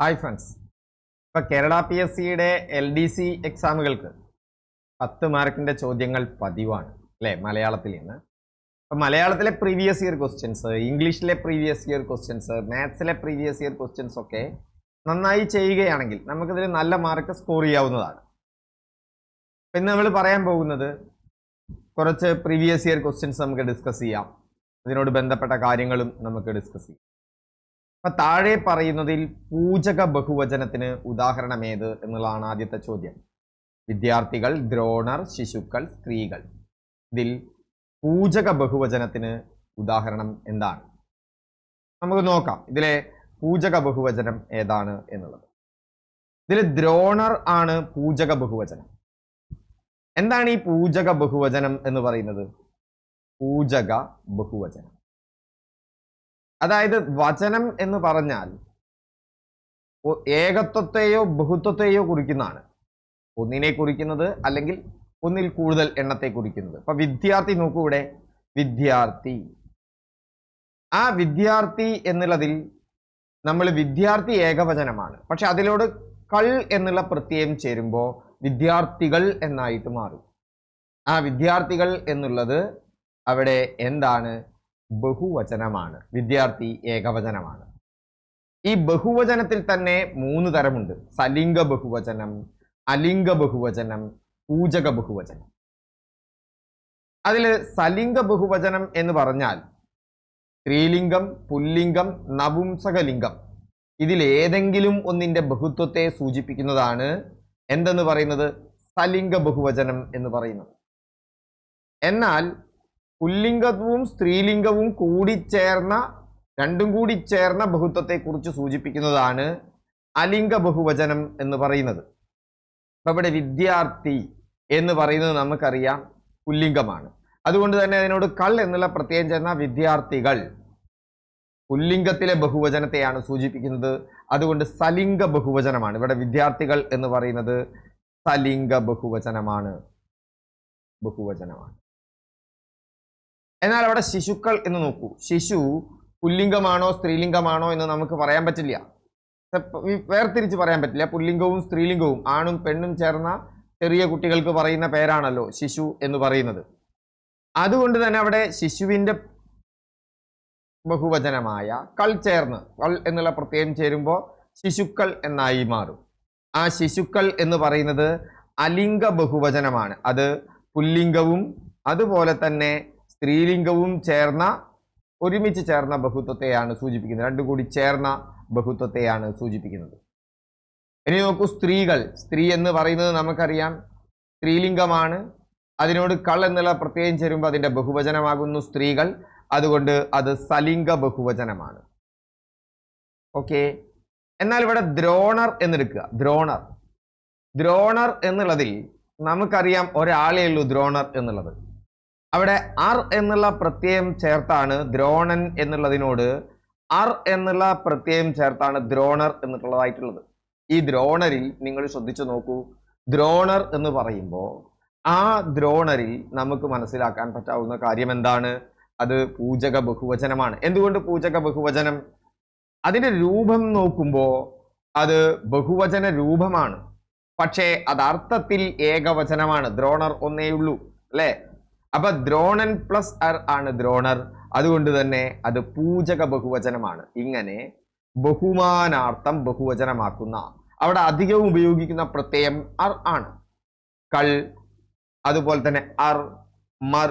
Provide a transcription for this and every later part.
Hi friends ഇപ്പം Kerala P S സിയുടെ L D C എക്സാമുകൾക്ക് പത്ത് മാർക്കിന്റെ ചോദ്യങ്ങൾ പതിവാണ് അല്ലേ? മലയാളത്തിൽ നിന്ന്. ഇപ്പം മലയാളത്തിലെ പ്രീവിയസ് ഇയർ ക്വസ്റ്റ്യൻസ് ഇംഗ്ലീഷിലെ പ്രീവിയസ് ഇയർ ക്വസ്റ്റ്യൻസ് മാത്സിലെ പ്രീവിയസ് ഇയർ ക്വസ്റ്റ്യൻസ് ഒക്കെ നന്നായി ചെയ്യുകയാണെങ്കിൽ നമുക്കിതിൽ നല്ല മാർക്ക് സ്കോർ ചെയ്യാവുന്നതാണ്. ഇന്ന് നമ്മൾ പറയാൻ പോകുന്നത് കുറച്ച് പ്രീവിയസ് ഇയർ ക്വസ്റ്റ്യൻസ് നമുക്ക് ഡിസ്കസ് ചെയ്യാം. അതിനോട് ബന്ധപ്പെട്ട കാര്യങ്ങളും നമുക്ക് ഡിസ്കസ് ചെയ്യാം. അപ്പൊ താഴെ പറയുന്നതിൽ പൂജക ബഹുവചനത്തിന് ഉദാഹരണം ഏത് എന്നുള്ളതാണ് ആദ്യത്തെ ചോദ്യം. വിദ്യാർത്ഥികൾ ദ്രോണർ ശിശുക്കൾ സ്ത്രീകൾ. ഇതിൽ പൂജക ബഹുവചനത്തിന് ഉദാഹരണം എന്താണ്? നമുക്ക് നോക്കാം. ഇതിലെ പൂജക ബഹുവചനം ഏതാണ് എന്നുള്ളത്. ഇതിൽ ദ്രോണർ ആണ് പൂജക ബഹുവചനം. എന്താണ് ഈ പൂജക ബഹുവചനം എന്ന് പറയുന്നത്? പൂജക ബഹുവചനം. അതായത് വചനം എന്ന് പറഞ്ഞാൽ ഏകത്വത്തെയോ ബഹുത്വത്തെയോ കുറിക്കുന്നതാണ്. ഒന്നിനെ കുറിക്കുന്നത് അല്ലെങ്കിൽ ഒന്നിൽ കൂടുതൽ എണ്ണത്തെ കുറിക്കുന്നത്. അപ്പൊ വിദ്യാർത്ഥി നോക്കൂ ഇവിടെ. വിദ്യാർത്ഥി. ആ വിദ്യാർത്ഥി എന്നുള്ളതിൽ നമ്മൾ വിദ്യാർത്ഥി ഏകവചനമാണ്. പക്ഷെ അതിലോട് കൾ എന്നുള്ള പ്രത്യയം ചേരുമ്പോൾ വിദ്യാർത്ഥികൾ എന്നായിട്ട് മാറും. ആ വിദ്യാർത്ഥികൾ എന്നുള്ളത് അവിടെ എന്താണ്? ബഹുവചനമാണ്. വിദ്യാർത്ഥി ഏകവചനമാണ്. ഈ ബഹുവചനത്തിൽ തന്നെ മൂന്ന് തരമുണ്ട്. സലിംഗ ബഹുവചനം അലിംഗ ബഹുവചനം പൂജക ബഹുവചനം. അതിൽ സലിംഗ ബഹുവചനം എന്ന് പറഞ്ഞാൽ സ്ത്രീലിംഗം പുല്ലിംഗം നപുംസകലിംഗം. ഇതിൽ ഏതെങ്കിലും ഒന്നിന്റെ ബഹുത്വത്തെ സൂചിപ്പിക്കുന്നതാണ് എന്തെന്ന് പറയുന്നത്? സലിംഗ ബഹുവചനം എന്ന് പറയുന്നത്. എന്നാൽ പുല്ലിംഗവും സ്ത്രീലിംഗവും കൂടി ചേർന്ന രണ്ടും കൂടി ചേർന്ന ബഹുത്വത്തെ കുറിച്ച് സൂചിപ്പിക്കുന്നതാണ് അലിംഗ ബഹുവചനം എന്ന് പറയുന്നത്. അപ്പം ഇവിടെ വിദ്യാർത്ഥി എന്ന് പറയുന്നത് നമുക്കറിയാം പുല്ലിംഗമാണ്. അതുകൊണ്ട് തന്നെ അതിനോട് കൾ എന്നുള്ള പ്രത്യയം ചേർന്ന വിദ്യാർത്ഥികൾ. പുല്ലിംഗത്തിലെ ബഹുവചനത്തെയാണ് സൂചിപ്പിക്കുന്നത്. അതുകൊണ്ട് സലിംഗ ബഹുവചനമാണ്. ഇവിടെ വിദ്യാർത്ഥികൾ എന്ന് പറയുന്നത് സലിംഗ ബഹുവചനമാണ്. ബഹുവചനമാണ്. എന്നാൽ അവിടെ ശിശുക്കൾ എന്ന് നോക്കൂ. ശിശു പുല്ലിംഗമാണോ സ്ത്രീലിംഗമാണോ എന്ന് നമുക്ക് പറയാൻ പറ്റില്ല. വേർതിരിച്ച് പറയാൻ പറ്റില്ല. പുല്ലിംഗവും സ്ത്രീലിംഗവും ആണും പെണ്ണും ചേർന്ന ചെറിയ കുട്ടികൾക്ക് പറയുന്ന പേരാണല്ലോ ശിശു എന്ന് പറയുന്നത്. അതുകൊണ്ട് തന്നെ അവിടെ ശിശുവിന്റെ ബഹുവചനമായ കൾ ചേർന്ന് കൾ എന്നുള്ള പ്രത്യയം ചേരുമ്പോൾ ശിശുക്കൾ എന്നായി മാറും. ആ ശിശുക്കൾ എന്ന് പറയുന്നത് അലിംഗ ബഹുവചനമാണ്. അത് പുല്ലിംഗവും അതുപോലെ തന്നെ സ്ത്രീലിംഗവും ചേർന്ന ഒരുമിച്ച് ചേർന്ന ബഹുത്വത്തെയാണ് സൂചിപ്പിക്കുന്നത്. രണ്ടും കൂടി ചേർന്ന ബഹുത്വത്തെയാണ് സൂചിപ്പിക്കുന്നത്. ഇനി നോക്കൂ സ്ത്രീകൾ. സ്ത്രീ എന്ന് പറയുന്നത് നമുക്കറിയാം. സ്ത്രീലിംഗമാണ്. അതിനോട് കൾ എന്നുള്ള പ്രത്യേകം ചേരുമ്പോൾ അതിന്റെ ബഹുവചനമാകുന്നു സ്ത്രീകൾ. അതുകൊണ്ട് അത് സലിംഗ ബഹുവചനമാണ്. ഓക്കെ. എന്നാൽ ഇവിടെ ദ്രോണർ എന്നെടുക്കുക. ദ്രോണർ. ദ്രോണർ എന്നുള്ളതിൽ നമുക്കറിയാം ഒരാളേ ഉള്ളൂ ദ്രോണർ എന്നുള്ളത്. അവിടെ അർ എന്നുള്ള പ്രത്യയം ചേർത്താണ് ദ്രോണൻ എന്നുള്ളതിനോട് അർ എന്നുള്ള പ്രത്യയം ചേർത്താണ് ദ്രോണർ എന്നിട്ടുള്ളതായിട്ടുള്ളത് ഈ ദ്രോണരിൽ നിങ്ങൾ ശ്രദ്ധിച്ചു നോക്കൂ. ദ്രോണർ എന്ന് പറയുമ്പോൾ ആ ദ്രോണരിൽ നമുക്ക് മനസ്സിലാക്കാൻ പറ്റാവുന്ന കാര്യം എന്താണ്? അത് പൂജക ബഹുവചനമാണ്. എന്തുകൊണ്ട് പൂജക ബഹുവചനം? അതിന്റെ രൂപം നോക്കുമ്പോൾ അത് ബഹുവചന രൂപമാണ്. പക്ഷേ അത് അർത്ഥത്തിൽ ഏകവചനമാണ്. ദ്രോണർ ഒന്നേയുള്ളൂ അല്ലേ? അപ്പൊ ദ്രോണൻ പ്ലസ് അർ ആണ് ദ്രോണർ. അതുകൊണ്ട് തന്നെ അത് പൂജക ബഹുവചനമാണ്. ഇങ്ങനെ ബഹുമാനാർത്ഥം ബഹുവചനമാക്കുന്ന അവിടെ അധികവും ഉപയോഗിക്കുന്ന പ്രത്യയം അർ ആണ്. കൾ അതുപോലെ തന്നെ അർ മർ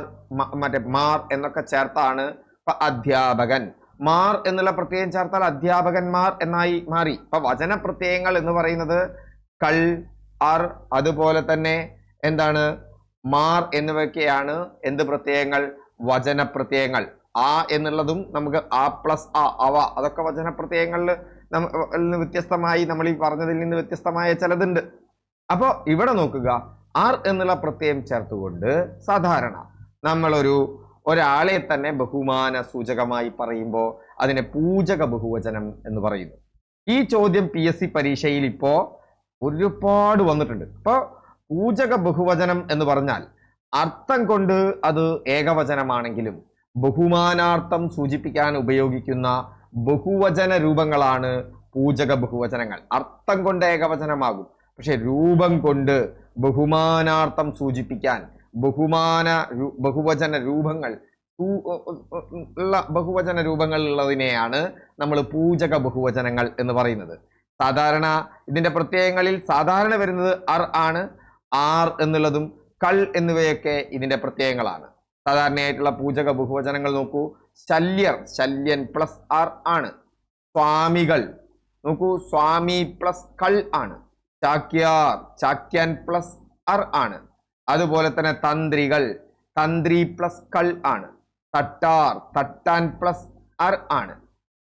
മറ്റേ മാർ എന്നൊക്കെ ചേർത്താണ് ഇപ്പൊ അധ്യാപകൻ. മാർ എന്നുള്ള പ്രത്യയം ചേർത്താൽ അധ്യാപകന്മാർ എന്നായി മാറി. ഇപ്പൊ വചന പ്രത്യയങ്ങൾ എന്ന് പറയുന്നത് കൾ അർ അതുപോലെ തന്നെ എന്താണ് മാർ എന്നിവയൊക്കെയാണ് എന്ത് പ്രത്യയങ്ങൾ? വചന പ്രത്യയങ്ങൾ ആ എന്നുള്ളതും നമുക്ക് ആ പ്ലസ് ആ അവ അതൊക്കെ വചന പ്രത്യയങ്ങളിൽ നിന്ന് വ്യത്യസ്തമായി നമ്മൾ ഈ പറഞ്ഞതിൽ നിന്ന് വ്യത്യസ്തമായ ചിലതുണ്ട്. അപ്പോൾ ഇവിടെ നോക്കുക. ആർ എന്നുള്ള പ്രത്യയം ചേർത്തുകൊണ്ട് സാധാരണ നമ്മളൊരു ഒരാളെ തന്നെ ബഹുമാന സൂചകമായി പറയുമ്പോൾ അതിനെ പൂജക ബഹുവചനം എന്ന് പറയുന്നു. ഈ ചോദ്യം പി എസ് സി പരീക്ഷയിൽ ഇപ്പോൾ ഒരുപാട് വന്നിട്ടുണ്ട്. ഇപ്പോ പൂജക ബഹുവചനം എന്ന് പറഞ്ഞാൽ അർത്ഥം കൊണ്ട് അത് ഏകവചനമാണെങ്കിലും ബഹുമാനാർത്ഥം സൂചിപ്പിക്കാൻ ഉപയോഗിക്കുന്ന ബഹുവചന രൂപങ്ങളാണ് പൂജക ബഹുവചനങ്ങൾ. അർത്ഥം കൊണ്ട് ഏകവചനമാകും. പക്ഷെ രൂപം കൊണ്ട് ബഹുമാനാർത്ഥം സൂചിപ്പിക്കാൻ ബഹുമാന ബഹുവചന രൂപങ്ങൾ ഉള്ള ബഹുവചന രൂപങ്ങളുള്ളതിനെയാണ് നമ്മൾ പൂജക ബഹുവചനങ്ങൾ എന്ന് പറയുന്നത്. സാധാരണ ഇതിന്റെ പ്രത്യയങ്ങളിൽ സാധാരണ വരുന്നത് അർ ആണ്. ആർ എന്നുള്ളതും കൾ എന്നിവയൊക്കെ ഇതിന്റെ പ്രത്യയങ്ങളാണ്. സാധാരണയായിട്ടുള്ള പൂജക ബഹുവചനങ്ങൾ നോക്കൂ. ശല്യർ ശല്യൻ പ്ലസ് ആർ ആണ്. സ്വാമികൾ നോക്കൂ സ്വാമി പ്ലസ് കൾ ആണ്. ചാക്യാർ ചാക്യാൻ പ്ലസ് ആർ ആണ്. അതുപോലെ തന്നെ തന്ത്രികൾ തന്ത്രി പ്ലസ് കൾ ആണ്. തട്ടാർ തട്ടാൻ പ്ലസ് ആർ ആണ്.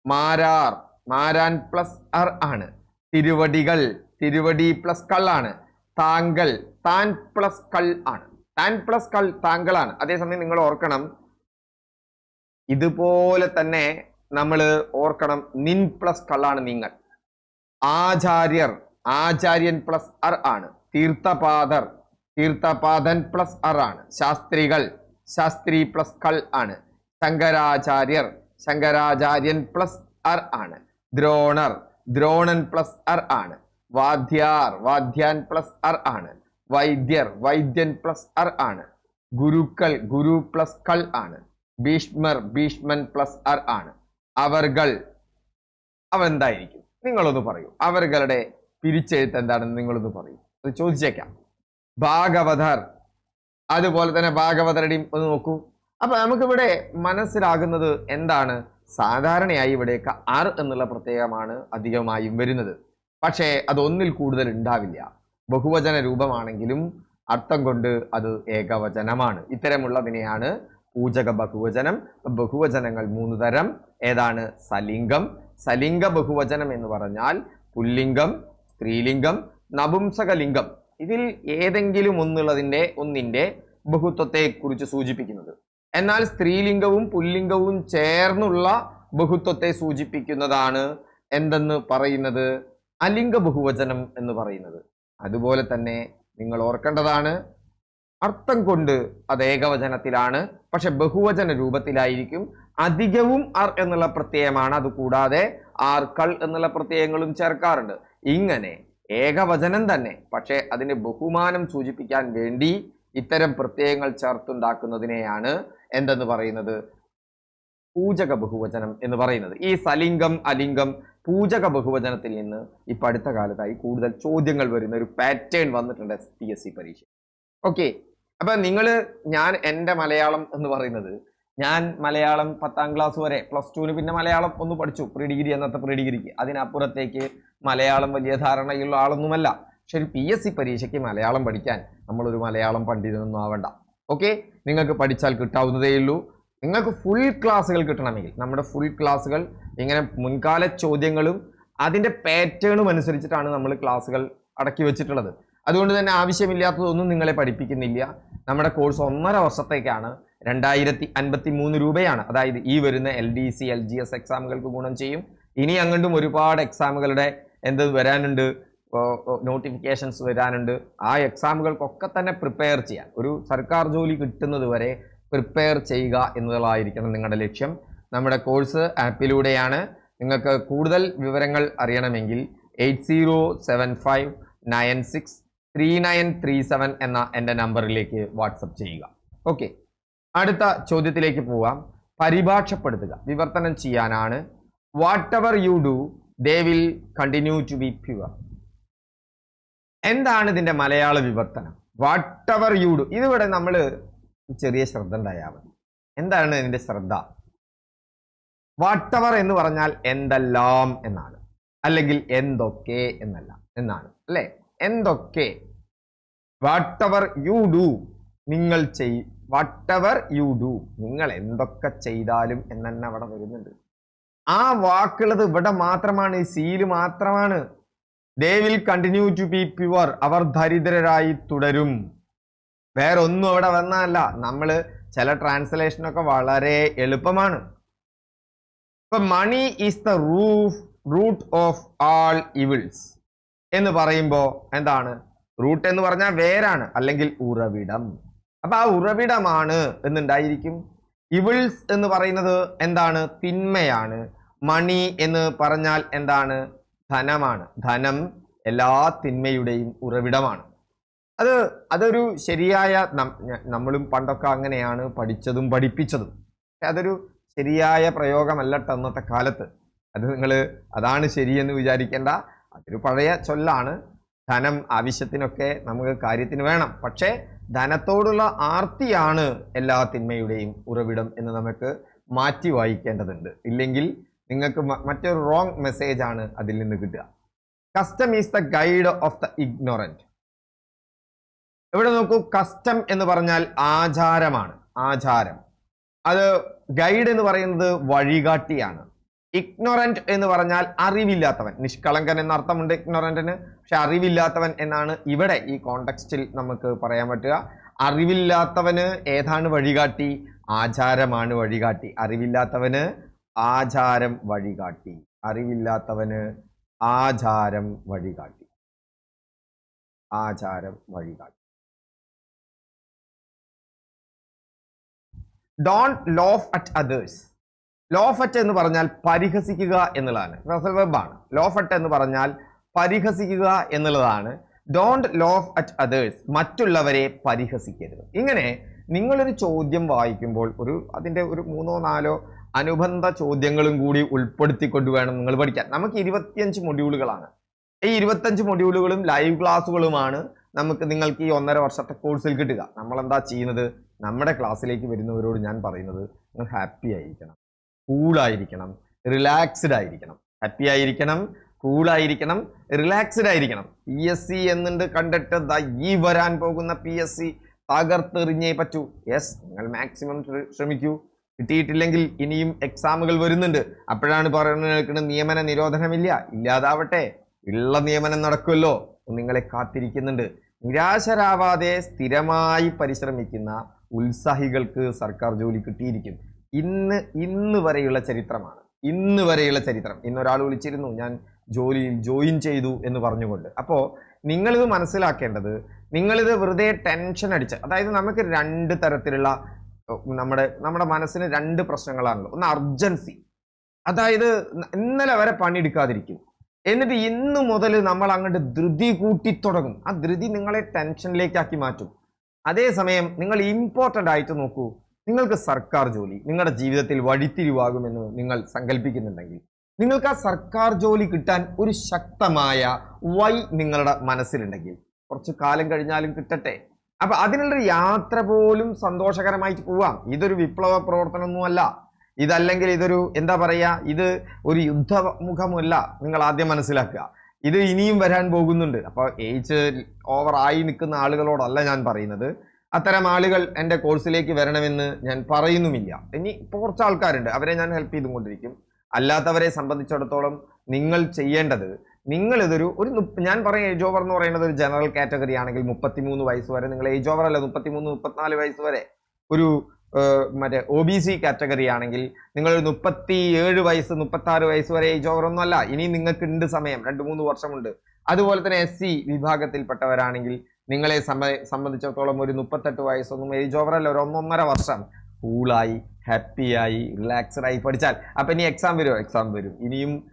മാരാർ മാരാൻ പ്ലസ് ആർ ആണ്. തിരുവടികൾ തിരുവടി പ്ലസ് കൾ ആണ്. താങ്കൾ താൻ പ്ലസ് കൾ ആണ്. താൻ പ്ലസ് കൾ താങ്കളാണ്. അതേസമയം നിങ്ങൾ ഓർക്കണം ഇതുപോലെ തന്നെ നമ്മൾ ഓർക്കണം നിൻ പ്ലസ് കള്ളാണ് നിങ്ങൾ. ആചാര്യർ ആചാര്യൻ പ്ലസ് അർ ആണ്. തീർത്ഥപാദർ തീർത്ഥപാദൻ പ്ലസ് അർ ആണ്. ശാസ്ത്രികൾ ശാസ്ത്രി പ്ലസ് കൾ ആണ്. ശങ്കരാചാര്യർ ശങ്കരാചാര്യൻ പ്ലസ് അർ ആണ്. ദ്രോണർ ദ്രോണൻ പ്ലസ് അർ ആണ്. വാദ്യാർ വാദ്യാൻ പ്ലസ് അർ ആണ്. വൈദ്യർ വൈദ്യൻ പ്ലസ് അർ ആണ്. ഗുരുക്കൾ ഗുരു പ്ലസ് കൾ ആണ്. ഭീഷ്മർ ഭീഷ്മൻ പ്ലസ് അർ ആണ്. അവർകൾ അവ എന്തായിരിക്കും? നിങ്ങളൊന്ന് പറയൂ. അവരുടെ പിരിച്ചെഴുത്ത് എന്താണെന്ന് നിങ്ങളൊന്ന് പറയൂ. അത് ചോദിച്ചേക്കാം. ഭാഗവതർ. അതുപോലെ തന്നെ ഭാഗവതരുടെയും ഒന്ന് നോക്കൂ. അപ്പൊ നമുക്കിവിടെ മനസ്സിലാകുന്നത് എന്താണ്? സാധാരണയായി ഇവിടെയൊക്കെ ആർ എന്നുള്ള പ്രത്യേകമാണ് അധികമായും വരുന്നത്. പക്ഷേ അത് ഒന്നിൽ കൂടുതൽ ഉണ്ടാവില്ല. ബഹുവചന രൂപമാണെങ്കിലും അർത്ഥം കൊണ്ട് അത് ഏകവചനമാണ്. ഇത്തരമുള്ളതിനെയാണ് പൂജക ബഹുവചനം. ബഹുവചനങ്ങൾ മൂന്ന് തരം. ഏതാണ്? സലിംഗം. സലിംഗ ബഹുവചനം എന്ന് പറഞ്ഞാൽ പുല്ലിംഗം സ്ത്രീലിംഗം നപുംസകലിംഗം. ഇതിൽ ഏതെങ്കിലും ഒന്നുള്ളതിന്റെ ഒന്നിന്റെ ബഹുത്വത്തെക്കുറിച്ച് സൂചിപ്പിക്കുന്നത്. എന്നാൽ സ്ത്രീലിംഗവും പുല്ലിംഗവും ചേർന്നുള്ള ബഹുത്വത്തെ സൂചിപ്പിക്കുന്നതാണ് എന്തെന്ന് പറയുന്നത്? അലിംഗ ബഹുവചനം എന്ന് പറയുന്നത്. അതുപോലെ തന്നെ നിങ്ങൾ ഓർക്കേണ്ടതാണ് അർത്ഥം കൊണ്ട് അത് ഏകവചനത്തിലാണ് പക്ഷെ ബഹുവചന രൂപത്തിലായിരിക്കും. അധികവും അർ എന്നുള്ള പ്രത്യയമാണ് അത് കൂടാതെ ആർക്കൾ എന്നുള്ള പ്രത്യയങ്ങളും ചേർക്കാറുണ്ട്. ഇങ്ങനെ ഏകവചനം തന്നെ പക്ഷെ അതിന് ബഹുമാനം സൂചിപ്പിക്കാൻ വേണ്ടി ഇത്തരം പ്രത്യയങ്ങൾ ചേർത്തുണ്ടാക്കുന്നതിനെയാണ് എന്തെന്ന് പറയുന്നത്? പൂജക ബഹുവചനം എന്ന് പറയുന്നത്. ഈ സലിംഗം അലിംഗം പൂജക ബഹുവചനത്തിൽ നിന്ന് ഇപ്പൊ അടുത്ത കാലത്തായി കൂടുതൽ ചോദ്യങ്ങൾ വരുന്ന ഒരു പാറ്റേൺ വന്നിട്ടുണ്ട് പി എസ് സി പരീക്ഷ ഓക്കെ അപ്പൊ നിങ്ങൾ ഞാൻ എന്റെ മലയാളം എന്ന് പറയുന്നത് ഞാൻ മലയാളം പത്താം ക്ലാസ് വരെ പ്ലസ് ടുവിന് പിന്നെ മലയാളം ഒന്ന് പഠിച്ചു. പ്രീ ഡിഗ്രി എന്നത്തെ പ്രീ ഡിഗ്രിക്ക് അതിനപ്പുറത്തേക്ക് മലയാളം വലിയ ധാരണയുള്ള ആളൊന്നുമല്ല. പക്ഷെ ഒരു പി എസ് സി പരീക്ഷയ്ക്ക് മലയാളം പഠിക്കാൻ നമ്മളൊരു മലയാളം പണ്ഡിതനൊന്നും ആവണ്ട. ഓക്കെ നിങ്ങൾക്ക് പഠിച്ചാൽ കിട്ടാവുന്നതേ ഉള്ളൂ നിങ്ങൾക്ക് ഫുൾ ക്ലാസ്സുകൾ കിട്ടണമെങ്കിൽ നമ്മുടെ ഫുൾ ക്ലാസ്സുകൾ ഇങ്ങനെ മുൻകാല ചോദ്യങ്ങളും അതിന്റെ പാറ്റേണും അനുസരിച്ചിട്ടാണ് നമ്മൾ ക്ലാസ്സുകൾ അടക്കി വെച്ചിട്ടുള്ളത്. അതുകൊണ്ട് തന്നെ ആവശ്യമില്ലാത്തതൊന്നും നിങ്ങളെ പഠിപ്പിക്കുന്നില്ല. നമ്മുടെ കോഴ്സ് ഒന്നര വർഷത്തേക്കാണ്. രണ്ടായിരത്തി അൻപത്തി മൂന്ന് രൂപയാണ്. അതായത് ഈ വരുന്ന L D C L G S എക്സാമുകൾക്ക് ഗുണം ചെയ്യും. ഇനി അങ്ങോട്ടും ഒരുപാട് എക്സാമുകളുടെ എന്ത് വരാനുണ്ട്? നോട്ടിഫിക്കേഷൻസ് വരാനുണ്ട്. ആ എക്സാമുകൾക്കൊക്കെ തന്നെ പ്രിപ്പയർ ചെയ്യാൻ. ഒരു സർക്കാർ ജോലി കിട്ടുന്നത് വരെ പ്രിപ്പയർ ചെയ്യുക എന്നതായിരിക്കണം നിങ്ങളുടെ ലക്ഷ്യം. നമ്മുടെ കോഴ്സ് ആപ്പിലൂടെയാണ് നിങ്ങൾക്ക് കൂടുതൽ വിവരങ്ങൾ അറിയണമെങ്കിൽ eight zero seven five nine six three nine three seven എന്ന എന്റെ നമ്പറിലേക്ക് വാട്സപ്പ് ചെയ്യുക. ഓക്കെ. അടുത്ത ചോദ്യത്തിലേക്ക് പോവാം. പരിഭാഷപ്പെടുത്തുക. വിവർത്തനം ചെയ്യാനാണ്. Whatever you do they will continue to be poor എന്താണ് ഇതിന്റെ മലയാള വിവർത്തനം? വാട്ട് എവർ യു ഡു ഇതിവിടെ നമ്മൾ ചെറിയ ശ്രദ്ധ ഉണ്ടായാൽ മതി. എന്താണ് എന്റെ ശ്രദ്ധ? വാട്ടവർ എന്ന് പറഞ്ഞാൽ എന്തെല്ലാം എന്നാണ്. അല്ലെങ്കിൽ എന്തൊക്കെ എന്നല്ല എന്നാണ്. അല്ലെ? എന്തൊക്കെ? Whatever you do. നിങ്ങൾ ചെയ് വാട്ടവർ യു ഡു. നിങ്ങൾ എന്തൊക്കെ ചെയ്താലും എന്ന് അവിടെ വരുന്നുണ്ട്. ആ വാക്കുള്ളത് ഇവിടെ മാത്രമാണ് ഈ സീൽ മാത്രമാണ്. They will continue to be poor. അവർ ദരിദ്രരായി തുടരും. വേറെ ഒന്നും അവിടെ വന്നതല്ല. നമ്മൾ ചില ട്രാൻസ്ലേഷനൊക്കെ വളരെ എളുപ്പമാണ്. ഇപ്പൊ money is the roof root of all evils എന്ന് പറയുമ്പോൾ എന്താണ്? റൂട്ട് എന്ന് പറഞ്ഞാൽ വേരാണ് അല്ലെങ്കിൽ ഉറവിടം. അപ്പൊ ആ ഉറവിടമാണ് എന്നുണ്ടായിരിക്കും ഇവിൾസ് എന്ന് പറയുന്നത് എന്താണ്? തിന്മയാണ്. മണി എന്ന് പറഞ്ഞാൽ എന്താണ്? ധനമാണ്. ധനം എല്ലാ തിന്മയുടെയും ഉറവിടമാണ്. അത് അതൊരു ശരിയായ നമ്മളും പണ്ടൊക്കെ അങ്ങനെയാണ് പഠിച്ചതും പഠിപ്പിച്ചതും. അതൊരു ശരിയായ പ്രയോഗമല്ല അന്നത്തെ കാലത്ത്. അത് നിങ്ങൾ അതാണ് ശരിയെന്ന് വിചാരിക്കേണ്ട. അതൊരു പഴയ ചൊല്ലാണ്. ധനം ആവശ്യത്തിനൊക്കെ നമുക്ക് കാര്യത്തിന് വേണം. പക്ഷേ ധനത്തോടുള്ള ആർത്തിയാണ് എല്ലാ തിന്മയുടെയും ഉറവിടം എന്ന് നമുക്ക് മാറ്റി വായിക്കേണ്ടതുണ്ട്. ഇല്ലെങ്കിൽ നിങ്ങൾക്ക് മറ്റൊരു റോങ് മെസ്സേജാണ് അതിൽ നിന്ന് കിട്ടുക. Custom is the guide of the ignorant ഇവിടെ നോക്കൂ? കസ്റ്റം എന്ന് പറഞ്ഞാൽ ആചാരമാണ്. ആചാരം. അത് ഗൈഡ് എന്ന് പറയുന്നത് വഴികാട്ടിയാണ്. ഇഗ്നോറന്റ് എന്ന് പറഞ്ഞാൽ അറിവില്ലാത്തവൻ. നിഷ്കളങ്കൻ എന്ന അർത്ഥമുണ്ട് ഇഗ്നോറന്റിന് പക്ഷെ അറിവില്ലാത്തവൻ എന്നാണ് ഇവിടെ ഈ കോണ്ടെക്സ്റ്റിൽ നമുക്ക് പറയാൻ പറ്റുക. അറിവില്ലാത്തവന് ഏതാണ് വഴികാട്ടി? ആചാരമാണ് വഴികാട്ടി. അറിവില്ലാത്തവന് ആചാരം വഴികാട്ടി. അറിവില്ലാത്തവന് ആചാരം വഴികാട്ടി. ആചാരം വഴികാട്ടി. Don't laugh at others laugh at എന്ന് പറഞ്ഞാൽ പരിഹസിക്കുക എന്നുള്ളതാണ്. വെബാണ് ലോഫ് അറ്റ് എന്ന് പറഞ്ഞാൽ പരിഹസിക്കുക എന്നുള്ളതാണ്. ഡോണ്ട് ലോഫ് അറ്റ് അതേഴ്സ് മറ്റുള്ളവരെ പരിഹസിക്കരുത്. ഇങ്ങനെ നിങ്ങളൊരു ചോദ്യം വായിക്കുമ്പോൾ ഒരു അതിന്റെ ഒരു മൂന്നോ നാലോ അനുബന്ധ ചോദ്യങ്ങളും കൂടി ഉൾപ്പെടുത്തിക്കൊണ്ട് വേണം നിങ്ങൾ പഠിക്കാൻ. നമുക്ക് ഇരുപത്തിയഞ്ച് മൊഡ്യൂളുകളാണ്. ഈ ഇരുപത്തഞ്ച് മൊഡ്യൂളുകളും ലൈവ് ക്ലാസ്സുകളുമാണ് നമുക്ക് നിങ്ങൾക്ക് ഈ ഒന്നര വർഷത്തെ കോഴ്സിൽ കിട്ടുക. നമ്മളെന്താ ചെയ്യുന്നത്? നമ്മുടെ ക്ലാസ്സിലേക്ക് വരുന്നവരോട് ഞാൻ പറയുന്നത് നിങ്ങൾ ഹാപ്പി ആയിരിക്കണം കൂളായിരിക്കണം റിലാക്സ്ഡ് ആയിരിക്കണം. ഹാപ്പി ആയിരിക്കണം കൂളായിരിക്കണം റിലാക്സ്ഡ് ആയിരിക്കണം. പി എസ് സി എന്നുണ്ട് കണ്ടിട്ട് ഈ വരാൻ പോകുന്ന പി എസ് സി തകർത്തെറിഞ്ഞേ പറ്റൂ. യെസ് നിങ്ങൾ മാക്സിമം ശ്രമിക്കൂ. കിട്ടിയിട്ടില്ലെങ്കിൽ ഇനിയും എക്സാമുകൾ വരുന്നുണ്ട്. അപ്പോഴാണ് പറയുന്നത് കേൾക്കുന്നത് നിയമന നിരോധനമില്ല ഇല്ലാതാവട്ടെ. ഉള്ള നിയമനം നടക്കുമല്ലോ നിങ്ങളെ കാത്തിരിക്കുന്നുണ്ട്. നിരാശരാവാതെ സ്ഥിരമായി പരിശ്രമിക്കുന്ന ഉത്സാഹികൾക്ക് സർക്കാർ ജോലി കിട്ടിയിരിക്കും ഇന്ന് ഇന്ന് വരെയുള്ള ചരിത്രമാണ്. ഇന്ന് വരെയുള്ള ചരിത്രം. ഇന്ന് ഒരാൾ വിളിച്ചിരുന്നു ഞാൻ ജോലി ജോയിൻ ചെയ്തു എന്ന് പറഞ്ഞുകൊണ്ട്. അപ്പോൾ നിങ്ങളിത് മനസ്സിലാക്കേണ്ടത് നിങ്ങളിത് വെറുതെ ടെൻഷൻ അടിച്ച അതായത് നമുക്ക് രണ്ട് തരത്തിലുള്ള നമ്മുടെ നമ്മുടെ മനസ്സിന് രണ്ട് പ്രശ്നങ്ങളാണല്ലോ ഒന്ന് അർജൻസി. അതായത് ഇന്നലെ വരെ പണിയെടുക്കാതിരിക്കും. എന്നിട്ട് ഇന്ന് മുതൽ നമ്മൾ അങ്ങോട്ട് ധൃതി കൂട്ടി തുടങ്ങും. ആ ധൃതി നിങ്ങളെ ടെൻഷനിലേക്കാക്കി മാറ്റും. അതേസമയം നിങ്ങൾ ഇമ്പോർട്ടന്റ് ആയിട്ട് നോക്കൂ. നിങ്ങൾക്ക് സർക്കാർ ജോലി നിങ്ങളുടെ ജീവിതത്തിൽ വഴിത്തിരിവാകുമെന്ന് നിങ്ങൾ സങ്കല്പിക്കുന്നുണ്ടെങ്കിൽ നിങ്ങൾക്ക് ആ സർക്കാർ ജോലി കിട്ടാൻ ഒരു ശക്തമായ വൈ നിങ്ങളുടെ മനസ്സിലുണ്ടെങ്കിൽ കുറച്ച് കാലം കഴിഞ്ഞാലും കിട്ടട്ടെ. അപ്പൊ അതിനുള്ളൊരു യാത്ര പോലും സന്തോഷകരമായിട്ട് പോവാം. ഇതൊരു വിപ്ലവ പ്രവർത്തനമൊന്നുമല്ല. ഇതല്ലെങ്കിൽ ഇതൊരു എന്താ പറയുക ഇത് ഒരു യുദ്ധമുഖമല്ല നിങ്ങൾ ആദ്യം മനസ്സിലാക്കുക. ഇത് ഇനിയും വരാൻ പോകുന്നുണ്ട്. അപ്പോൾ ഏജ് ഓവർ ആയി നിൽക്കുന്ന ആളുകളോടല്ല ഞാൻ പറയുന്നത്. അത്തരം ആളുകൾ എന്റെ കോഴ്സിലേക്ക് വരണമെന്ന് ഞാൻ പറയുന്നുമില്ല. ഇനി ഇപ്പോൾ കുറച്ച് ആൾക്കാരുണ്ട്. അവരെ ഞാൻ ഹെൽപ്പ് ചെയ്തുകൊണ്ടിരിക്കും. അല്ലാത്തവരെ സംബന്ധിച്ചിടത്തോളം നിങ്ങൾ ചെയ്യേണ്ടത് നിങ്ങൾ ഇതൊരു ഒരു ഞാൻ പറയും ഏജ് ഓവർ എന്ന് പറയുന്നത് ഒരു ജനറൽ കാറ്റഗറി ആണെങ്കിൽ മുപ്പത്തിമൂന്ന് വയസ്സ് വരെ നിങ്ങൾ ഏജ് ഓവർ അല്ല മുപ്പത്തിമൂന്ന് മുപ്പത്തിനാല് വയസ്സ് വരെ ഒരു മറ്റേ ഒ ബി സി കാറ്റഗറി ആണെങ്കിൽ നിങ്ങൾ മുപ്പത്തി ഏഴ് വയസ്സ് മുപ്പത്തി ആറ് വയസ്സ് വരെ ഏജ് ഓവർ ഒന്നും അല്ല. ഇനി നിങ്ങൾക്ക് ഉണ്ട് സമയം. രണ്ട് മൂന്ന് വർഷമുണ്ട്. അതുപോലെ തന്നെ എസ് സി വിഭാഗത്തിൽപ്പെട്ടവരാണെങ്കിൽ നിങ്ങളെ സംബ- സംബന്ധിച്ചിടത്തോളം ഒരു മുപ്പത്തെട്ട് വയസ്സൊന്നും ഏജ് ഓവർ അല്ല. ഒരു ഒന്നൊന്നര വർഷം കൂളായി ഹാപ്പിയായി റിലാക്സ്ഡ് ആയി പഠിച്ചാൽ. അപ്പൊ ഇനി എക്സാം വരുമോ എക്സാം വരും. ഇനിയും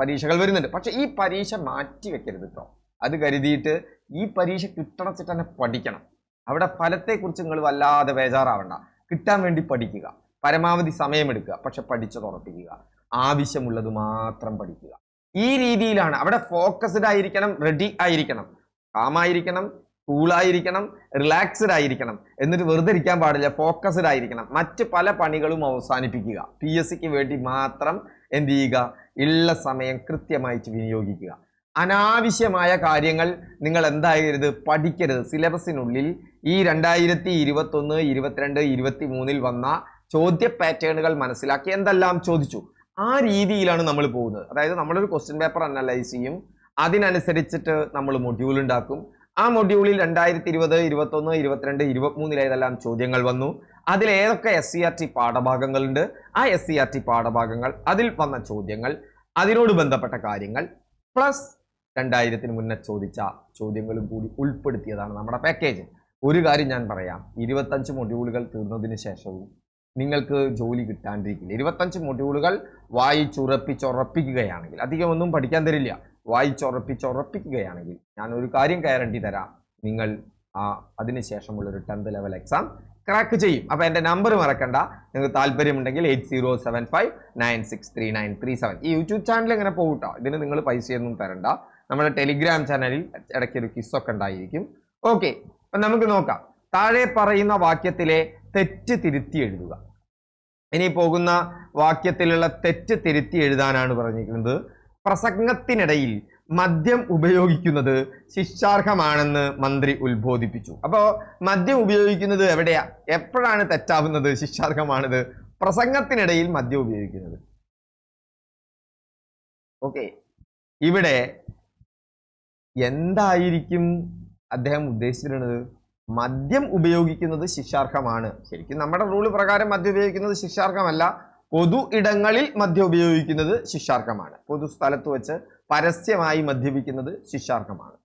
പരീക്ഷകൾ വരുന്നുണ്ട്. പക്ഷെ ഈ പരീക്ഷ മാറ്റി വെക്കരുത് കേട്ടോ അത് കരുതിയിട്ട് ഈ പരീക്ഷ കിട്ടണച്ചിട്ട് തന്നെ പഠിക്കണം. അവിടെ ഫലത്തെക്കുറിച്ച് നിങ്ങൾ വല്ലാതെ ബേജാറാവണ്ട. കിട്ടാൻ വേണ്ടി പഠിക്കുക. പരമാവധി സമയമെടുക്കുക. പക്ഷെ പഠിച്ചത് ഉറപ്പിക്കുക. ആവശ്യമുള്ളത് മാത്രം പഠിക്കുക. ഈ രീതിയിലാണ് അവിടെ ഫോക്കസ്ഡ് ആയിരിക്കണം റെഡി ആയിരിക്കണം. കാമായിരിക്കണം കൂളായിരിക്കണം റിലാക്സ്ഡ് ആയിരിക്കണം എന്നിട്ട് വെറുതെ ഇരിക്കാൻ പാടില്ല ഫോക്കസ്ഡ് ആയിരിക്കണം. മറ്റ് പല പണികളും അവസാനിപ്പിക്കുക. പി എസ് സിക്ക് വേണ്ടി മാത്രം എന്ത് ചെയ്യുക? ഉള്ള സമയം കൃത്യമായിട്ട് വിനിയോഗിക്കുക. അനാവശ്യമായ കാര്യങ്ങൾ നിങ്ങൾ എന്താകരുത് പഠിക്കരുത്. സിലബസിനുള്ളിൽ ഈ രണ്ടായിരത്തി ഇരുപത്തൊന്ന് ഇരുപത്തിരണ്ട് ഇരുപത്തി മൂന്നിൽ വന്ന ചോദ്യ പാറ്റേണുകൾ മനസ്സിലാക്കി എന്തെല്ലാം ചോദിച്ചു? ആ രീതിയിലാണ് നമ്മൾ പോകുന്നത്. അതായത് നമ്മളൊരു ക്വസ്റ്റ്യൻ പേപ്പർ അനലൈസ് ചെയ്യും. അതിനനുസരിച്ചിട്ട് നമ്മൾ മൊഡ്യൂൾ ഉണ്ടാക്കും. ആ മൊഡ്യൂളിൽ രണ്ടായിരത്തി ഇരുപത് ഇരുപത്തൊന്ന് ഇരുപത്തിരണ്ട് ഇരുപത്തിമൂന്നിൽ ഏതെല്ലാം ചോദ്യങ്ങൾ വന്നു. അതിൽ ഏതൊക്കെ എസ് സി ആർ ടി പാഠഭാഗങ്ങളുണ്ട്? ആ എസ് സി ആർ ടി പാഠഭാഗങ്ങൾ അതിൽ വന്ന ചോദ്യങ്ങൾ അതിനോട് ബന്ധപ്പെട്ട കാര്യങ്ങൾ പ്ലസ് രണ്ടായിരത്തിന് മുന്നേ ചോദിച്ച ചോദ്യങ്ങളും കൂടി ഉൾപ്പെടുത്തിയതാണ് നമ്മുടെ പാക്കേജ് ഒരു കാര്യം ഞാൻ പറയാം. ഇരുപത്തഞ്ച് മൊഡ്യൂളുകൾ തീർന്നതിന് ശേഷവും നിങ്ങൾക്ക് ജോലി കിട്ടാണ്ടിരിക്കില്ല. ഇരുപത്തഞ്ച് മൊഡ്യൂളുകൾ വായിച്ചുറപ്പിച്ചുറപ്പിക്കുകയാണെങ്കിൽ അധികം ഒന്നും പഠിക്കാൻ തരില്ല. വായിച്ചുറപ്പിച്ചുറപ്പിക്കുകയാണെങ്കിൽ ഞാൻ ഒരു കാര്യം ഗ്യാരണ്ടി തരാം. നിങ്ങൾ ആ അതിനുശേഷമുള്ള ഒരു ടെൻത്ത് ലെവൽ എക്സാം ക്രാക്ക് ചെയ്യും. അപ്പോൾ എന്റെ നമ്പർ മറക്കണ്ട. നിങ്ങൾക്ക് താല്പര്യമുണ്ടെങ്കിൽ eight zero seven five nine six three nine three seven. ഈ യൂട്യൂബ് ചാനൽ ഇങ്ങനെ പോകട്ടോ ഇതിന് നിങ്ങൾ പൈസയൊന്നും തരണ്ട. നമ്മുടെ ടെലിഗ്രാം ചാനലിൽ ഇടയ്ക്ക് ഒരു കിസ്സൊക്കെ ഉണ്ടായിരിക്കും. ഓക്കെ നമുക്ക് നോക്കാം. താഴെ പറയുന്ന വാക്യത്തിലെ തെറ്റ് തിരുത്തി എഴുതുക. ഇനി പോകുന്ന വാക്യത്തിലുള്ള തെറ്റ് തിരുത്തി എഴുതാനാണ് പറഞ്ഞിരിക്കുന്നത്. പ്രസംഗത്തിനിടയിൽ മദ്യം ഉപയോഗിക്കുന്നത് ശിക്ഷാർഹമാണെന്ന് മന്ത്രി ഉത്ബോധിപ്പിച്ചു. അപ്പോൾ മദ്യം ഉപയോഗിക്കുന്നത് എവിടെയാ? എപ്പോഴാണ് തെറ്റാവുന്നത്? ശിക്ഷാർഹമാണത്? പ്രസംഗത്തിനിടയിൽ മദ്യം ഉപയോഗിക്കുന്നത്. ഓക്കെ ഇവിടെ എന്തായിരിക്കും അദ്ദേഹം ഉദ്ദേശിച്ചിരുന്നത് മദ്യം ഉപയോഗിക്കുന്നത് ശിക്ഷാർഹമാണ്. ശരിക്കും നമ്മുടെ റൂൾ പ്രകാരം മദ്യം ഉപയോഗിക്കുന്നത് ശിക്ഷാർഹമല്ല. പൊതു ഇടങ്ങളിൽ മദ്യം ഉപയോഗിക്കുന്നത് ശിക്ഷാർഹമാണ്. പൊതു സ്ഥലത്ത് വെച്ച് പരസ്യമായി മദ്യപിക്കുന്നത് ശിക്ഷാർഹമാണ്.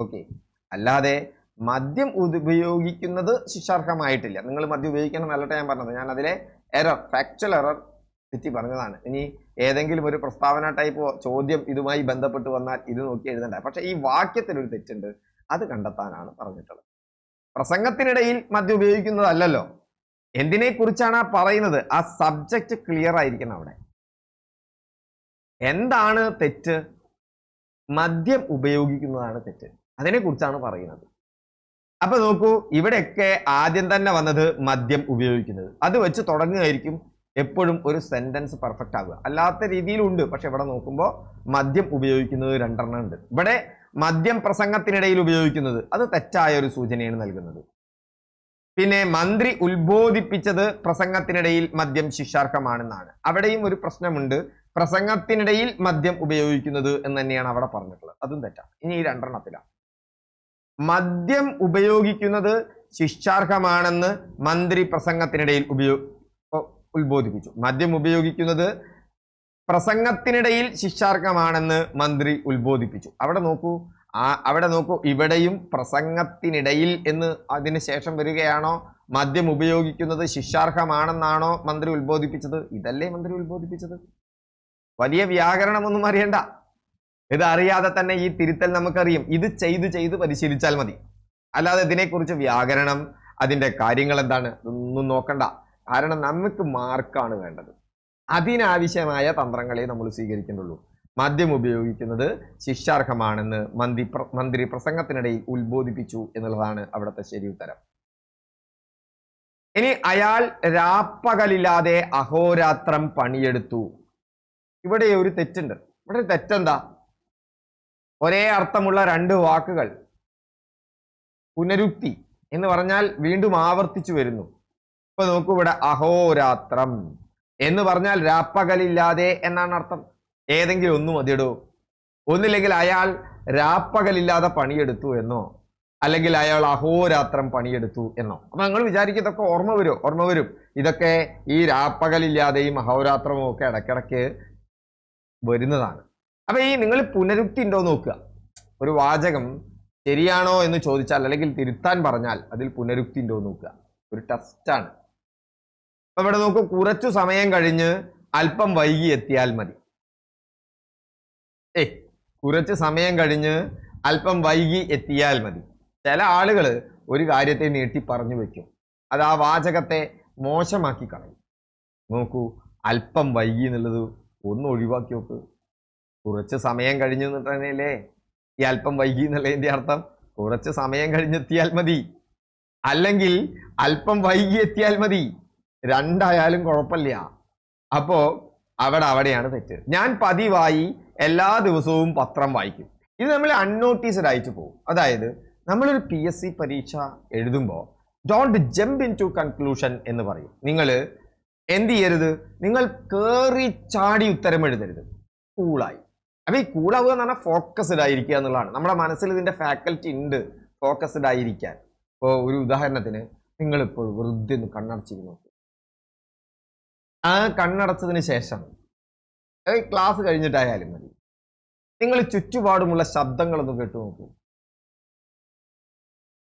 ഓക്കെ. അല്ലാതെ മദ്യം ഉപയോഗിക്കുന്നത് ശിക്ഷാർഹമായിട്ടില്ല. നിങ്ങൾ മദ്യം ഉപയോഗിക്കണം എന്നല്ലട്ടെ ഞാൻ പറഞ്ഞത്. ഞാൻ അതിലെ എറർ ഫാക്ച്വൽ എറർ തെറ്റി പറഞ്ഞതാണ്. ഇനി ഏതെങ്കിലും ഒരു പ്രസ്താവന ടൈപ്പ് ചോദ്യം ഇതുമായി ബന്ധപ്പെട്ട് വന്നാൽ ഇത് നോക്കി എഴുതണ്ട. പക്ഷെ ഈ വാക്യത്തിൽ ഒരു തെറ്റുണ്ട്. അത് കണ്ടെത്താനാണ് പറഞ്ഞിട്ടുള്ളത്. പ്രസംഗത്തിനിടയിൽ മദ്യം ഉപയോഗിക്കുന്നതല്ലല്ലോ. എന്തിനെ കുറിച്ചാണ് പറയുന്നത്? ആ സബ്ജക്റ്റ് ക്ലിയർ ആയിരിക്കണം അവിടെ. എന്താണ് തെറ്റ്? മദ്യം ഉപയോഗിക്കുന്നതാണ് തെറ്റ്. അതിനെ കുറിച്ചാണ് പറയുന്നത്. അപ്പൊ നോക്കൂ ഇവിടെയൊക്കെ ആദ്യം തന്നെ വന്നത് മദ്യം ഉപയോഗിക്കുന്നത്. അത് വെച്ച് തുടങ്ങുകയായിരിക്കും എപ്പോഴും ഒരു സെന്റൻസ് പെർഫെക്റ്റ് ആവുക. അല്ലാത്ത രീതിയിലുണ്ട് പക്ഷെ ഇവിടെ നോക്കുമ്പോൾ മദ്യം ഉപയോഗിക്കുന്നത് രണ്ടെണ്ണം ഉണ്ട്. ഇവിടെ മദ്യം പ്രസംഗത്തിനിടയിൽ ഉപയോഗിക്കുന്നത് അത് തെറ്റായ ഒരു സൂചനയാണ് നൽകുന്നത്. പിന്നെ മന്ത്രി ഉത്ബോധിപ്പിച്ചത് പ്രസംഗത്തിനിടയിൽ മദ്യം ശിക്ഷാർഹമാണെന്നാണ്. അവിടെയും ഒരു പ്രശ്നമുണ്ട്. പ്രസംഗത്തിനിടയിൽ മദ്യം ഉപയോഗിക്കുന്നത് എന്ന് തന്നെയാണ് അവിടെ പറഞ്ഞിട്ടുള്ളത്. അതും തെറ്റാണ്. ഇനി ഈ രണ്ടെണ്ണത്തിലാണ്. മദ്യം ഉപയോഗിക്കുന്നത് ശിക്ഷാർഹമാണെന്ന് മന്ത്രി പ്രസംഗത്തിനിടയിൽ ഉപയോ ഉത്ബോധിപ്പിച്ചു. മദ്യം ഉപയോഗിക്കുന്നത് പ്രസംഗത്തിനിടയിൽ ശിക്ഷാർഹമാണെന്ന് മന്ത്രി ഉത്ബോധിപ്പിച്ചു. അവിടെ നോക്കൂ. ആ അവിടെ നോക്കൂ. ഇവിടെയും പ്രസംഗത്തിനിടയിൽ എന്ന് അതിന് ശേഷം വരികയാണോ? മദ്യം ഉപയോഗിക്കുന്നത് ശിക്ഷാർഹമാണെന്നാണോ മന്ത്രി ഉത്ബോധിപ്പിച്ചത്? ഇതല്ലേ മന്ത്രി ഉത്ബോധിപ്പിച്ചത്. വലിയ വ്യാകരണമൊന്നും അറിയണ്ട. ഇത് അറിയാതെ തന്നെ ഈ തിരുത്തൽ നമുക്കറിയും. ഇത് ചെയ്ത് ചെയ്ത് പരിശീലിച്ചാൽ മതി. അല്ലാതെ ഇതിനെക്കുറിച്ച് വ്യാകരണം അതിന്റെ കാര്യങ്ങൾ എന്താണ് ഒന്നും നോക്കണ്ട. കാരണം നമുക്ക് മാർക്കാണ് വേണ്ടത്. അതിനാവശ്യമായ തന്ത്രങ്ങളെ നമ്മൾ സ്വീകരിക്കുന്നുള്ളൂ. മദ്യം ഉപയോഗിക്കുന്നത് ശിക്ഷാർഹമാണെന്ന് മന്ത്രി മന്ത്രി പ്രസംഗത്തിനിടയിൽ ഉത്ബോധിപ്പിച്ചു എന്നുള്ളതാണ് അവിടുത്തെ ശരി ഉത്തരം. ഇനി അയാൾ രാപ്പകലില്ലാതെ അഹോരാത്രം പണിയെടുത്തു. ഇവിടെ ഒരു തെറ്റുണ്ട്. ഇവിടെ തെറ്റെന്താ? ഒരേ അർത്ഥമുള്ള രണ്ട് വാക്കുകൾ. പുനരുക്തി എന്ന് പറഞ്ഞാൽ വീണ്ടും ആവർത്തിച്ചു വരുന്നു. ഇപ്പൊ നോക്കൂ ഇവിടെ അഹോരാത്രം എന്ന് പറഞ്ഞാൽ രാപ്പകലില്ലാതെ എന്നാണ് അർത്ഥം. ഏതെങ്കിലും ഒന്ന് മതിയിടൂ. ഒന്നില്ലെങ്കിൽ അയാൾ രാപ്പകലില്ലാതെ പണിയെടുത്തു എന്നോ അല്ലെങ്കിൽ അയാൾ അഹോരാത്രം പണിയെടുത്തു എന്നോ. അപ്പൊ നിങ്ങൾ വിചാരിക്കും ഇതൊക്കെ ഓർമ്മ വരും ഓർമ്മ വരും. ഇതൊക്കെ ഈ രാപ്പകലില്ലാതെയും അഹോരാത്രവും ഒക്കെ ഇടയ്ക്കിടയ്ക്ക് വരുന്നതാണ്. അപ്പൊ ഈ നിങ്ങൾ പുനരുക്തി ഉണ്ടോ നോക്കുക. ഒരു വാചകം ശരിയാണോ എന്ന് ചോദിച്ചാൽ അല്ലെങ്കിൽ തിരുത്താൻ പറഞ്ഞാൽ അതിൽ പുനരുക്തി ഉണ്ടോ നോക്കുക. ഒരു ടെസ്റ്റാണ് ഇവിടെ നോക്കൂ കുറച്ചു സമയം കഴിഞ്ഞ് അല്പം വൈകി എത്തിയാൽ മതി. ഏ കുറച്ച് സമയം കഴിഞ്ഞ് അല്പം വൈകി എത്തിയാൽ മതി. ചില ആളുകൾ ഒരു കാര്യത്തെ നീട്ടി പറഞ്ഞു വെക്കും. അത് ആ വാചകത്തെ മോശമാക്കി കളയും. നോക്കൂ അല്പം വൈകി എന്നുള്ളത് ഒന്ന് ഒഴിവാക്കി നോക്ക്. കുറച്ച് സമയം കഴിഞ്ഞു എന്നിട്ട് തന്നെയല്ലേ? ഈ അല്പം വൈകി എന്നുള്ളതിന്റെ അർത്ഥം കുറച്ച് സമയം കഴിഞ്ഞെത്തിയാൽ മതി. അല്ലെങ്കിൽ അല്പം വൈകി എത്തിയാൽ മതി. രണ്ടായാലും കുഴപ്പമില്ല. അപ്പോ അവിടെ അവിടെയാണ് തെറ്റ്. ഞാൻ പതിവായി എല്ലാ ദിവസവും പത്രം വായിക്കും. ഇത് നമ്മൾ അൺനോട്ടീസ്ഡ് ആയിട്ട് പോകും. അതായത് നമ്മളൊരു പി എസ് സി പരീക്ഷ എഴുതുമ്പോൾ don't jump into conclusion എന്ന് പറയും. നിങ്ങൾ എന്ത് ചെയ്യരുത്? നിങ്ങൾ കയറി ചാടി ഉത്തരം എഴുതരുത്. കൂളായി അപ്പം ഈ കൂളാവുക എന്ന് പറഞ്ഞാൽ ഫോക്കസ്ഡ് ആയിരിക്കുക എന്നുള്ളതാണ്. നമ്മുടെ മനസ്സിൽ ഇതിന്റെ ഫാക്കൽറ്റി ഉണ്ട്. ഫോക്കസ്ഡ് ആയിരിക്കാൻ. ഇപ്പോൾ ഒരു ഉദാഹരണത്തിന് നിങ്ങളിപ്പോൾ വെറുതെ ഒന്ന് കണ്ണടച്ചിരുന്നു. ആ കണ്ണടച്ചതിന് ശേഷം ക്ലാസ് കഴിഞ്ഞിട്ടായാലും മതി. നിങ്ങൾ ചുറ്റുപാടുമുള്ള ശബ്ദങ്ങളൊന്ന് കേട്ടു നോക്കൂ.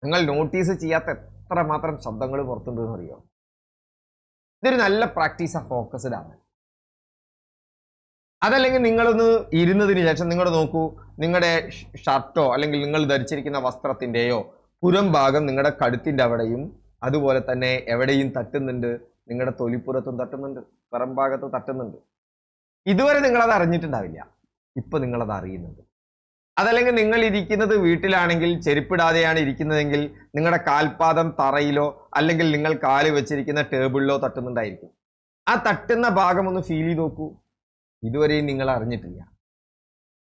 നിങ്ങൾ നോട്ടീസ് ചെയ്യാത്ത എത്ര മാത്രം ശബ്ദങ്ങൾ പുറത്തുണ്ടെന്ന് അറിയോ ഇതൊരു നല്ല പ്രാക്ടീസ് ആ ഫോക്കസ്ഡ് ആണ്. അതല്ലെങ്കിൽ നിങ്ങളൊന്ന് ഇരുന്നതിന് ശേഷം നിങ്ങൾ നോക്കൂ നിങ്ങളുടെ ഷർട്ടോ അല്ലെങ്കിൽ നിങ്ങൾ ധരിച്ചിരിക്കുന്ന വസ്ത്രത്തിന്റെയോ പുരം ഭാഗം നിങ്ങളുടെ കഴുത്തിന്റെ അവിടെയും അതുപോലെ തന്നെ എവിടെയും തട്ടുന്നുണ്ട്. നിങ്ങളുടെ തൊലിപ്പുറത്തും തട്ടുന്നുണ്ട് പറമ്പാകത്തും തട്ടുന്നുണ്ട്. ഇതുവരെ നിങ്ങളത് അറിഞ്ഞിട്ടുണ്ടാവില്ല. ഇപ്പൊ നിങ്ങളത് അറിയുന്നുണ്ട്. അതല്ലെങ്കിൽ നിങ്ങൾ ഇരിക്കുന്നത് വീട്ടിലാണെങ്കിൽ ചെരുപ്പിടാതെയാണ് ഇരിക്കുന്നതെങ്കിൽ നിങ്ങളുടെ കാൽപാദം തറയിലോ അല്ലെങ്കിൽ നിങ്ങൾ കാൽ വെച്ചിരിക്കുന്ന ടേബിളിലോ തട്ടുന്നുണ്ടായിരിക്കും. ആ തട്ടുന്ന ഭാഗം ഒന്ന് ഫീൽ ചെയ്ത് നോക്കൂ. ഇതുവരെയും നിങ്ങൾ അറിഞ്ഞിട്ടില്ല.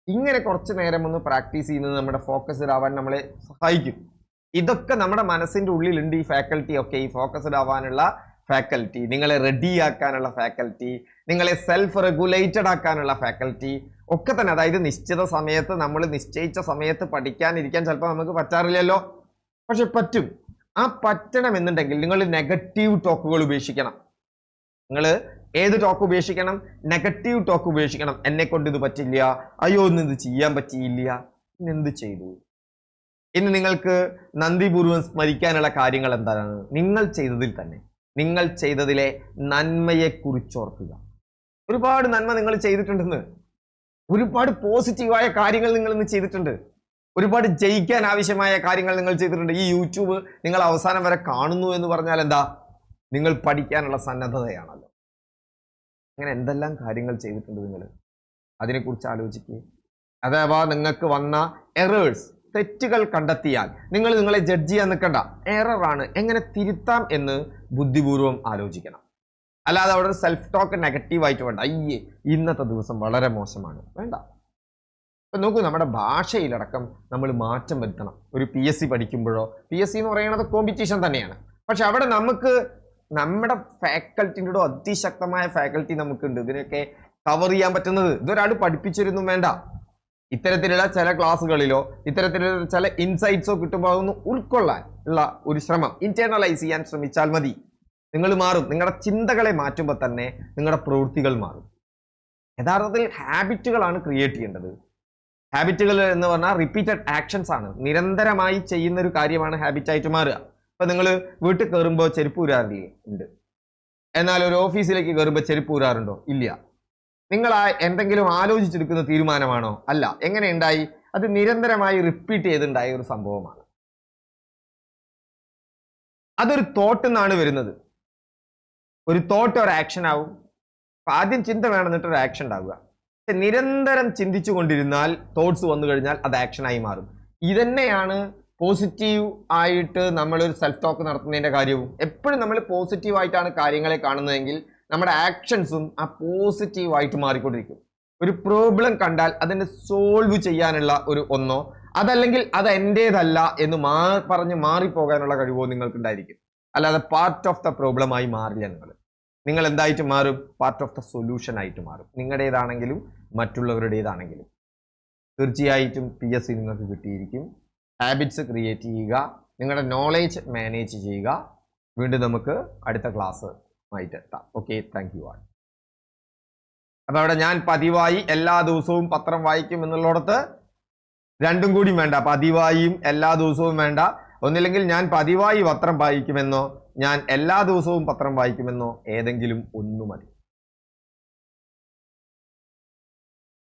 ഇങ്ങനെ കുറച്ച് നേരം ഒന്ന് പ്രാക്ടീസ് ചെയ്യുന്നത് നമ്മുടെ ഫോക്കസ്ഡ് ആവാൻ നമ്മളെ സഹായിക്കും. ഇതൊക്കെ നമ്മുടെ മനസ്സിന്റെ ഉള്ളിലുണ്ട് ഈ ഫാക്കൽറ്റി ഒക്കെ ഈ ഫോക്കസ്ഡ് ആവാനുള്ള ഫാക്കൽറ്റി നിങ്ങളെ റെഡി ആക്കാനുള്ള ഫാക്കൽറ്റി നിങ്ങളെ സെൽഫ് റെഗുലേറ്റഡ് ആക്കാനുള്ള ഫാക്കൽറ്റി ഒക്കെ തന്നെ അതായത് നിശ്ചിത സമയത്ത് നമ്മൾ നിശ്ചയിച്ച സമയത്ത് പഠിക്കാനിരിക്കാൻ ചിലപ്പോൾ നമുക്ക് പറ്റാറില്ലല്ലോ. പക്ഷെ പറ്റും. ആ പറ്റണം എന്നുണ്ടെങ്കിൽ നിങ്ങൾ നെഗറ്റീവ് ടോക്കുകൾ ഉപേക്ഷിക്കണം. നിങ്ങൾ ഏത് ടോക്ക് ഉപേക്ഷിക്കണം? നെഗറ്റീവ് ടോക്ക് ഉപേക്ഷിക്കണം. എന്നെ കൊണ്ട് ഇത് പറ്റില്ല. അയ്യോ ഇന്ന് ഇത് ചെയ്യാൻ പറ്റിയില്ല. എന്ത് ചെയ്തു? ഇനി നിങ്ങൾക്ക് നന്ദിപൂർവം സ്മരിക്കാനുള്ള കാര്യങ്ങൾ എന്താണ്? നിങ്ങൾ ചെയ്തതിൽ തന്നെ. നിങ്ങൾ ചെയ്തതിലെ നന്മയെ കുറിച്ചോർക്കുക ഒരുപാട് നന്മ നിങ്ങൾ ചെയ്തിട്ടുണ്ടെന്ന്. ഒരുപാട് പോസിറ്റീവായ കാര്യങ്ങൾ നിങ്ങൾ ഇന്ന് ചെയ്തിട്ടുണ്ട്. ഒരുപാട് ജയിക്കാൻ ആവശ്യമായ കാര്യങ്ങൾ നിങ്ങൾ ചെയ്തിട്ടുണ്ട്. ഈ യൂട്യൂബ് നിങ്ങൾ അവസാനം വരെ കാണുന്നു എന്ന് പറഞ്ഞാൽ എന്താ? നിങ്ങൾ പഠിക്കാനുള്ള സന്നദ്ധതയാണല്ലോ. അങ്ങനെ എന്തെല്ലാം കാര്യങ്ങൾ ചെയ്തിട്ടുണ്ട് നിങ്ങൾ? അതിനെക്കുറിച്ച് ആലോചിക്കുക അഥവാ നിങ്ങൾക്ക് വന്ന എറേഴ്സ് തെറ്റുകൾ കണ്ടെത്തിയാൽ നിങ്ങൾ നിങ്ങളെ ജഡ്ജ് ചെയ്യാൻ നിൽക്കണ്ട. എററാണ് എങ്ങനെ തിരുത്താം എന്ന് ബുദ്ധിപൂർവം ആലോചിക്കണം. അല്ലാതെ അവിടെ സെൽഫ് ടോക്ക് നെഗറ്റീവ് ആയിട്ട് വേണ്ട. അയ്യേ ഇന്നത്തെ ദിവസം വളരെ മോശമാണ്. വേണ്ട. ഇപ്പൊ നോക്കൂ നമ്മുടെ ഭാഷയിലടക്കം നമ്മൾ മാറ്റം വരുത്തണം. ഒരു പി എസ് സി പഠിക്കുമ്പോഴോ പി എസ് സി എന്ന് പറയുന്നത് കോമ്പറ്റീഷൻ തന്നെയാണ്. പക്ഷെ അവിടെ നമുക്ക് നമ്മുടെ ഫാക്കൽറ്റിന്റെ അതിശക്തമായ ഫാക്കൽറ്റി നമുക്കുണ്ട്. ഇതിനൊക്കെ കവർ ചെയ്യാൻ പറ്റുന്നത്. ഇതൊരാൾ പഠിപ്പിച്ചിരുന്നും വേണ്ട. ഇത്തരത്തിലുള്ള ചില ക്ലാസ്സുകളിലോ ഇത്തരത്തിലുള്ള ചില ഇൻസൈറ്റ്സോ കിട്ടുമ്പോൾ അതൊന്ന് ഉൾക്കൊള്ളാൻ ഉള്ള ഒരു ശ്രമം ഇന്റേണലൈസ് ചെയ്യാൻ ശ്രമിച്ചാൽ മതി. നിങ്ങൾ മാറും. നിങ്ങളുടെ ചിന്തകളെ മാറ്റുമ്പോൾ തന്നെ നിങ്ങളുടെ പ്രവൃത്തികൾ മാറും. യഥാർത്ഥത്തിൽ ഹാബിറ്റുകളാണ് ക്രിയേറ്റ് ചെയ്യേണ്ടത്. ഹാബിറ്റുകൾ എന്ന് പറഞ്ഞാൽ റിപ്പീറ്റഡ് ആക്ഷൻസ് ആണ്. നിരന്തരമായി ചെയ്യുന്ന ഒരു കാര്യമാണ് ഹാബിറ്റായിട്ട് മാറുക. ഇപ്പം നിങ്ങൾ വീട്ടിൽ കയറുമ്പോൾ ചെരുപ്പ് ഉണ്ട്. എന്നാൽ ഒരു ഓഫീസിലേക്ക് കയറുമ്പോൾ ചെരുപ്പ് ഇല്ല. നിങ്ങൾ ആ എന്തെങ്കിലും ആലോചിച്ചെടുക്കുന്ന തീരുമാനമാണോ? അല്ല. എങ്ങനെ ഉണ്ടായി? അത് നിരന്തരമായി റിപ്പീറ്റ് ചെയ്തുണ്ടായ ഒരു സംഭവമാണ്. അതൊരു തോട്ട് എന്നാണ് വരുന്നത്. ഒരു തോട്ട് ഒരു ആക്ഷൻ ആവും. ആദ്യം ചിന്ത വേണം എന്നിട്ട് ഒരു ആക്ഷൻ ഉണ്ടാവുക. നിരന്തരം ചിന്തിച്ചു കൊണ്ടിരുന്നാൽ തോട്ട്സ് വന്നു കഴിഞ്ഞാൽ അത് ആക്ഷനായി മാറും. ഇതന്നെയാണ് പോസിറ്റീവ് ആയിട്ട് നമ്മളൊരു സെൽഫ് ടോക്ക് നടത്തുന്നതിന്റെ കാര്യവും. എപ്പോഴും നമ്മൾ പോസിറ്റീവ് ആയിട്ടാണ് കാര്യങ്ങളെ കാണുന്നതെങ്കിൽ നമ്മുടെ ആക്ഷൻസും ആ പോസിറ്റീവ് ആയിട്ട് മാറിക്കൊണ്ടിരിക്കും. ഒരു പ്രോബ്ലം കണ്ടാൽ അതിനെ സോൾവ് ചെയ്യാനുള്ള ഒരു ഒന്നോ അതല്ലെങ്കിൽ അത് എന്റേതല്ല എന്ന് മാ പറഞ്ഞ് മാറിപ്പോകാനുള്ള കഴിവോ നിങ്ങൾക്കുണ്ടായിരിക്കും. അല്ലാതെ പാർട്ട് ഓഫ് ദ പ്രോബ്ലം ആയി മാറില്ല നിങ്ങൾ. നിങ്ങൾ എന്തായിട്ട് മാറും? പാർട്ട് ഓഫ് ദ സൊല്യൂഷൻ ആയിട്ട് മാറും. നിങ്ങളുടേതാണെങ്കിലും മറ്റുള്ളവരുടേതാണെങ്കിലും. തീർച്ചയായിട്ടും പി എസ് സി നിങ്ങൾക്ക് കിട്ടിയിരിക്കും. ഹാബിറ്റ്സ് ക്രിയേറ്റ് ചെയ്യുക. നിങ്ങളുടെ നോളേജ് മാനേജ് ചെയ്യുക. വീണ്ടും നമുക്ക് അടുത്ത ക്ലാസ് ആയിട്ട് എത്താം. ഓക്കെ താങ്ക് യു ആൾ അപ്പൊ അവിടെ ഞാൻ പതിവായി എല്ലാ ദിവസവും പത്രം വായിക്കും എന്നുള്ളിടത്ത് രണ്ടും കൂടി വേണ്ട. പതിവായും എല്ലാ ദിവസവും വേണ്ട. ഒന്നില്ലെങ്കിൽ ഞാൻ പതിവായി പത്രം വായിക്കുമെന്നോ ഞാൻ എല്ലാ ദിവസവും പത്രം വായിക്കുമെന്നോ ഏതെങ്കിലും ഒന്ന് മതി.